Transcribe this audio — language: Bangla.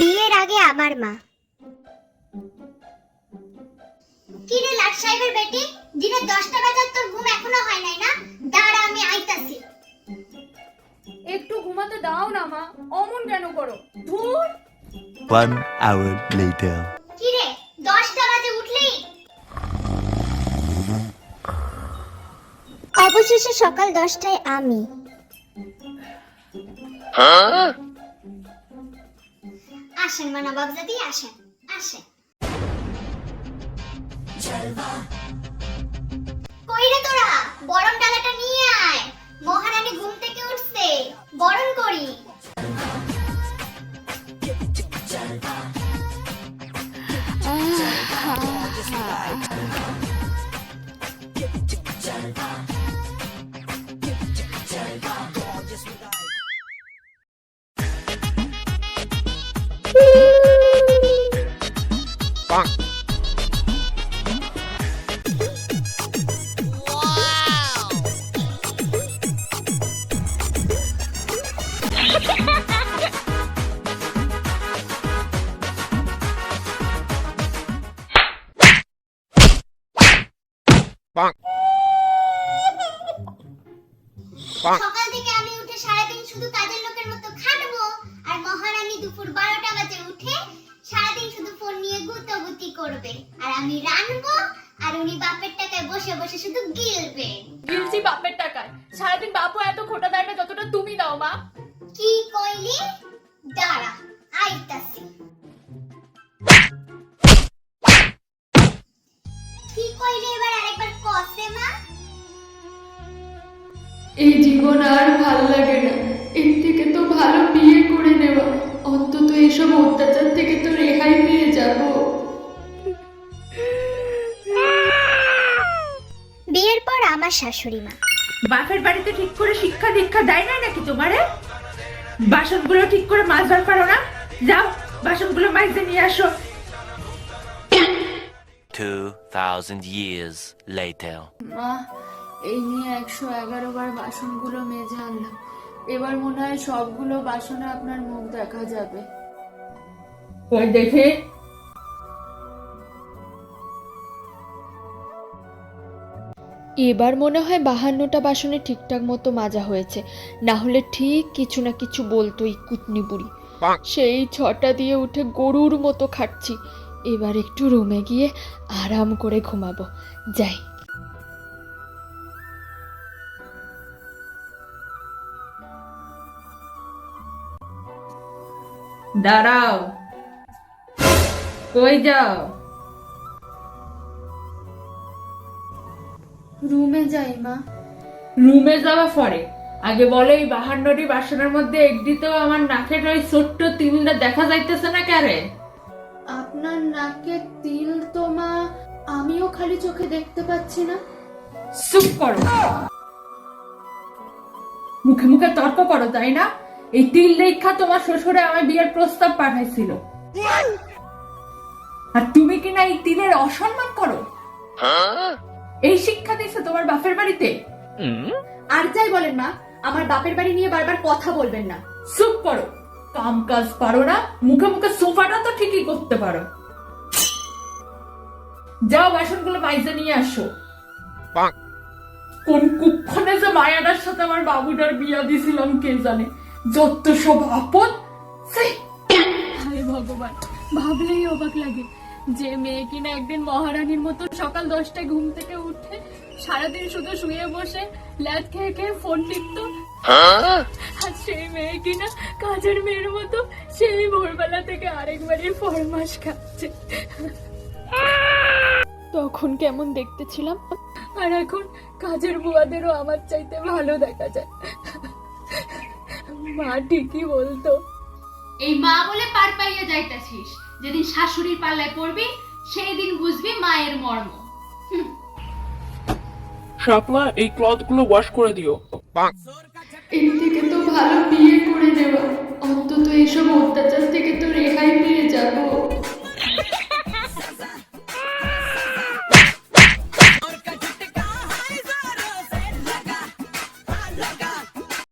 বিয়ের আগে আমার মা। কি রে লাট সাহেবের বেটি? দিনে দশটা বাজার তোর ঘুম এখনও হয় নাই না? দাঁড়া আমি আইতাছি। একটু ঘুমাতে দাও না মা। অমন কেন করো? ধুর। One hour later. কি রে দশটা বাজে উঠলি? অবশেষে সকাল দশটায় আমি। আসেন মানা বাবজাদি আসেন আসেন। কই রে তোরা বরণ ডালাটা নিয়ে আয়। মহারানী ঘুম থেকে উঠছে বরণ করি। সকাল থেকে আমি উঠে সারাদিন শুধু কাজের লোকের করবে। আর আমি রানবো আর উনি বাপের টাকায় বসে বসে শুধু গিলবে। গিলছি বাপের টাকায়। সারাদিন বাপু এত খোটা দেয় না যতটা তুমি দাও মা। কি কইলি? দাঁড়া আইতাছি। কি কইলি এবার আরেকবার কসে মা? এই জীবন আর ভালো লাগে না। এর থেকে তো ভালো বিয়ে করে নেওয়া। অন্তত এসব অত্যাচার থেকে তো রেহাই পেয়ে যাব। শাশুড়ি মা। বাপের বাড়িতে ঠিক করে শিক্ষা দীক্ষা দেয় না নাকি তোমারে? বাসনগুলো ঠিক করে মাজবার পারো না? যাও বাসনগুলো মাইজে নিয়ে আসো। 2000 years later. মা এই নিয়ে একশো এগারো বার বাসনগুলো মেজে আনলাম। এবার মনে হয় সবগুলো বাসনে আপনার মুখ দেখা যাবে। ওই দেখে এবার মনে হয় বাহান্নটা বাসনে ঠিকঠাক মতো মাজা হয়েছে। না হলে ঠিক কিছু না কিছু বলতো এই কুটনি বুড়ি। সেই ছটা দিয়ে উঠে গরুর মতো খাচ্ছি এবার একটু রুমে গিয়ে আরাম করে ঘুমাবো। যাই। দাঁড়াও। কই যাও? রুমে যাই মা। রুমে যাওয়া পরে? আগে বলে এই বাহান্নটি বাসনের মধ্যে একদিতেও আমার নাকের ওই ছোট্ট তিলটা দেখা যাইতেছে না ক্যারে আপনার নাকের তিল তো মা আমিও খালি চোখে দেখতে পাচ্ছি না। চুপ করো। মুখে মুখে তর্ক করো তাই না? এই তিল দেখা তোমার শ্বশুরে আমার বিয়ের প্রস্তাব পাঠাইছিল। আর তুমি কিনা এই তিলের অসম্মান করো? এই শিক্ষা দিয়েছে তোমার বাপের বাড়িতে? আর যাই বলেন মা আমার বাপের বাড়ি নিয়ে বারবার কথা বলবেন না। চুপ করো। কাম কাজ পারো না মুখে মুখে সোফাটা তো ঠিকই করতে পারো। যাও বাসনগুলো মাইজে নিয়ে আসো। কোন কুক্ষণে যে মায়াটার সাথে আমার বাবুটার বিয়া দিছিলাম কে জানে? যত সব আপদ সেই হায় ভগবান ভাবলেই অবাক লাগে। যে মেয়ে কিনা একদিন মহারানীর মতো সকাল দশটায় ঘুম থেকে উঠে সারাদিন শুধু শুয়ে বসে ল্যাদ খেয়ে খেয়ে ফোন টিপতো। আর সেই মেয়ে কিনা কাজের মেয়ের মতো সেই ভোরবেলা থেকে আরেকবারই ফরমাস খাচ্ছে। তখন কেমন দেখতে ছিলাম আর এখন কাজের বুয়াদেরও আমার চাইতে ভালো দেখা যায়। মা ঠিকই বলতো। এই মা বলে পার পাইয়া যাইতাছিস। যেদিন শাশুড়ির পাল্লায় পড়বি সেই দিন বুঝবি মায়ের মর্ম। শাপলা এই ক্লথগুলো ওয়াশ করে দিও। এর থেকে তো ভালো বিয়ে করে দেবো অন্তত এইসব অত্যাচার থেকে তো রেহাই পেয়ে যাব।